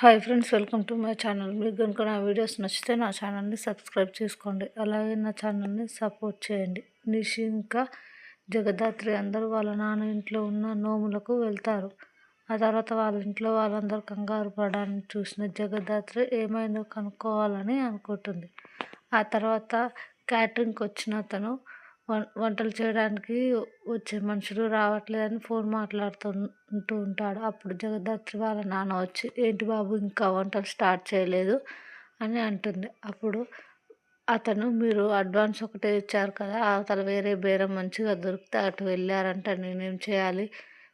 Hi friends welcome to my channel మీకు కనుక నా వీడియోస్ నచ్చితే నా ఛానల్ని సబ్స్క్రైబ్ చేసుకోండి. అలాగే నా ఛానల్ని సపోర్ట్ చేయండి. నిషి ఇంకా జగదాత్రి అందరూ వాళ్ళ నాన్న ఇంట్లో ఉన్న నోములకు వెళ్తారు. ఆ తర్వాత వాళ్ళ ఇంట్లో వాళ్ళందరూ కంగారు పడడానికి చూసిన జగదాత్రి ఏమైందో కనుక్కోవాలని అనుకుంటుంది. ఆ తర్వాత క్యాటరింగ్కి వచ్చిన అతను వంటలు చేయడానికి వచ్చే మనుషులు రావట్లేదని ఫోన్ మాట్లాడుతుంటూ ఉంటాడు. అప్పుడు జగదాత్రి వాళ్ళ నాన్న వచ్చి ఏంటి బాబు ఇంకా వంటలు స్టార్ట్ చేయలేదు? అని అంటుంది. అప్పుడు అతను మీరు అడ్వాన్స్ ఒకటే ఇచ్చారు కదా అవతల వేరే బేరం మంచిగా దొరికితే అటు వెళ్ళారంట నేనేం చేయాలి?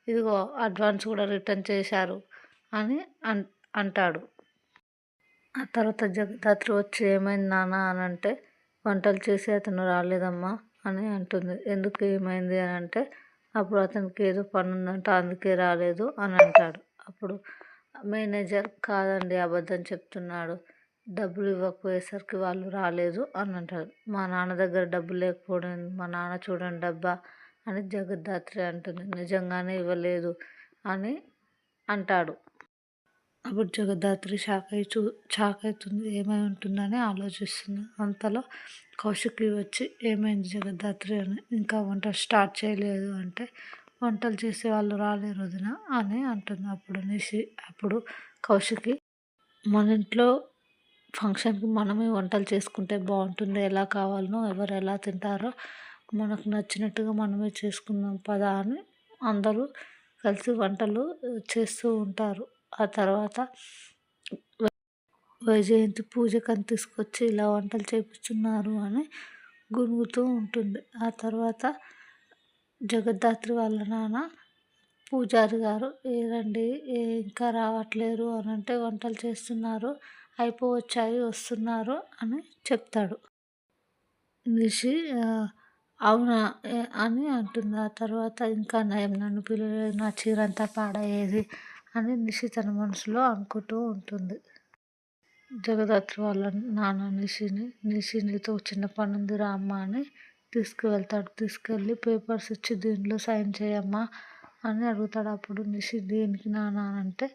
ఇదిగో అడ్వాన్స్ కూడా రిటర్న్ చేశారు అని అన్ అంటాడు. ఆ తర్వాత జగదాత్రి వచ్చి ఏమైంది నాన్న? అని అంటే వంటలు చేసి అతను రాలేదమ్మా అని అంటుంది. ఎందుకు ఏమైంది అని అంటే అప్పుడు అతనికి ఏదో పని ఉందంట అందుకే రాలేదు అని అంటాడు. అప్పుడు మేనేజర్ కాదండి అబద్ధం చెప్తున్నాడు. డబ్బులు ఇవ్వకపోయేసరికి వాళ్ళు రాలేదు అని అంటారు మా నాన్న దగ్గర డబ్బులు లేకపోవడం మా నాన్న చూడండి డబ్బా అని జగద్ధాత్రి అంటుంది. నిజంగానే ఇవ్వలేదు అని అంటాడు. అప్పుడు జగద్ధాత్రి షాక్ అయి చూ షాక్ అవుతుంది. ఏమై ఉంటుందని ఆలోచిస్తుంది. అంతలో కౌశికి వచ్చి ఏమైంది జగద్ధాత్రి అని ఇంకా వంట స్టార్ట్ చేయలేదు అంటే వంటలు చేసే వాళ్ళు రాలేరు వదిన అని అంటుంది. అప్పుడు నిషి అప్పుడు కౌశికి మన ఇంట్లో ఫంక్షన్కి మనమే వంటలు చేసుకుంటే బాగుంటుంది. ఎలా కావాలనో ఎవరు ఎలా తింటారో మనకు నచ్చినట్టుగా మనమే చేసుకుందాం పదా అని అందరూ కలిసి వంటలు చేస్తూ ఉంటారు. ఆ తర్వాత వైజయంతి పూజకని తీసుకొచ్చి ఇలా వంటలు చేపిస్తున్నారు అని గునుగుతూ ఉంటుంది. ఆ తర్వాత జగద్ధాత్రి వాళ్ళ నాన్న పూజారి గారు ఏదండి ఇంకా రావట్లేరు అని అంటే వంటలు చేస్తున్నారు అయిపోవచ్చాయి వస్తున్నారు అని చెప్తాడు. నిషి అవునా అని అంటుంది. ఆ తర్వాత ఇంకా నయం నన్ను పిల్లలు నా చీర అంతా పాడయ్యేది అని నిషి తన మనసులో అనుకుంటూ ఉంటుంది. జగదాత్రి వాళ్ళ నాన్న నిషిని నిషి నీతో చిన్న పని ఉంది రా అమ్మ అని తీసుకువెళ్తాడు. తీసుకెళ్ళి పేపర్స్ ఇచ్చి దీంట్లో సైన్ చేయమ్మా అని అడుగుతాడు. అప్పుడు నిషి దేనికి నాన్న అంటే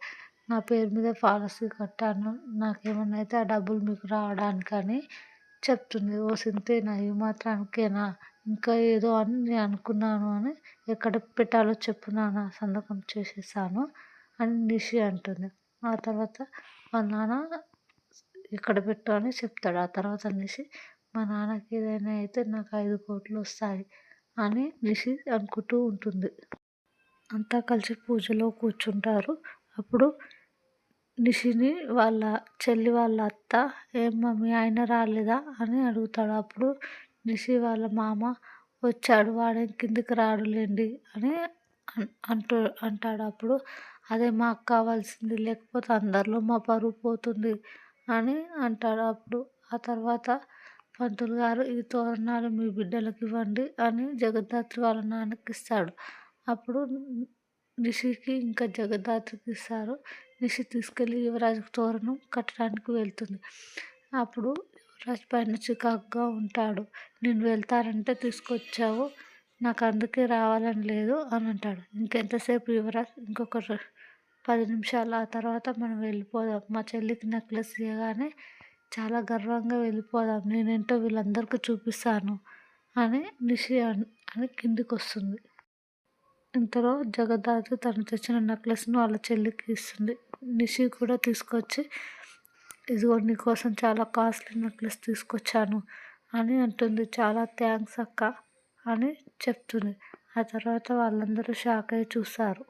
నా పేరు మీద పాలసీ కట్టాను. నాకేమన్నా అయితే ఆ డబ్బులు మీకు రావడానికని చెప్తుంది. ఓ సింతేనా? ఈ మాత్రానికేనా? ఇంకా ఏదో అని నేను అనుకున్నాను అని ఎక్కడ పెట్టాలో చెప్పు నాన్న సంతకం చేసేసాను. అని నిషి అంటుంది. ఆ తర్వాత మా నాన్న ఇక్కడ పెట్టు అని చెప్తాడు. ఆ తర్వాత నిషి మా నాన్నకి ఏదైనా అయితే నాకు ఐదు కోట్లు వస్తాయి అని నిషి అనుకుంటూ ఉంటుంది. అంతా కలిసి పూజలో కూర్చుంటారు. అప్పుడు నిషిని వాళ్ళ చెల్లి వాళ్ళ అత్త ఏం మమ్మీ ఆయన రాలేదా? అని అడుగుతాడు. అప్పుడు నిషి వాళ్ళ మామ వచ్చాడు వాడేం కిందికి రాడులేండి అని అంటూ అంటాడు అప్పుడు అదే మాకు కావాల్సింది లేకపోతే అందరిలో మా పరువు పోతుంది అని అంటాడు అప్పుడు ఆ తర్వాత పంతులు గారు ఈ తోరణాలు మీ బిడ్డలకు ఇవ్వండి అని జగద్ధాత్రి వాళ్ళ నాన్నకి ఇస్తాడు. అప్పుడు నిషికి ఇంకా జగద్ధాత్రికి ఇస్తారు. నిషి తీసుకెళ్ళి యువరాజుకు తోరణం కట్టడానికి వెళ్తుంది. అప్పుడు యువరాజు పైన చికాకుగా ఉంటాడు. నేను వెళ్తానంటే తీసుకొచ్చావు నాకు అందుకే రావాలని లేదు అని అంటాడు. ఇంకెంతసేపు యువరాజ్ ఇంకొక పది నిమిషాలు ఆ తర్వాత మనం వెళ్ళిపోదాం. మా చెల్లికి నెక్లెస్ ఇవ్వగానే చాలా గర్వంగా వెళ్ళిపోదాం. నేనేంటో వీళ్ళందరికీ చూపిస్తాను అని నిషి అని కిందికి వస్తుంది ఇంతలో జగదాత్రి తను తెచ్చిన నెక్లెస్ను వాళ్ళ చెల్లికి ఇస్తుంది. నిషి కూడా తీసుకొచ్చి ఇదిగో నీకోసం చాలా కాస్ట్లీ నెక్లెస్ తీసుకొచ్చాను అని అంటుంది. చాలా థ్యాంక్స్ అక్క. అని చెప్తుంది. ఆ తర్వాత వాళ్ళందరూ షాక్ అయి చూస్తారు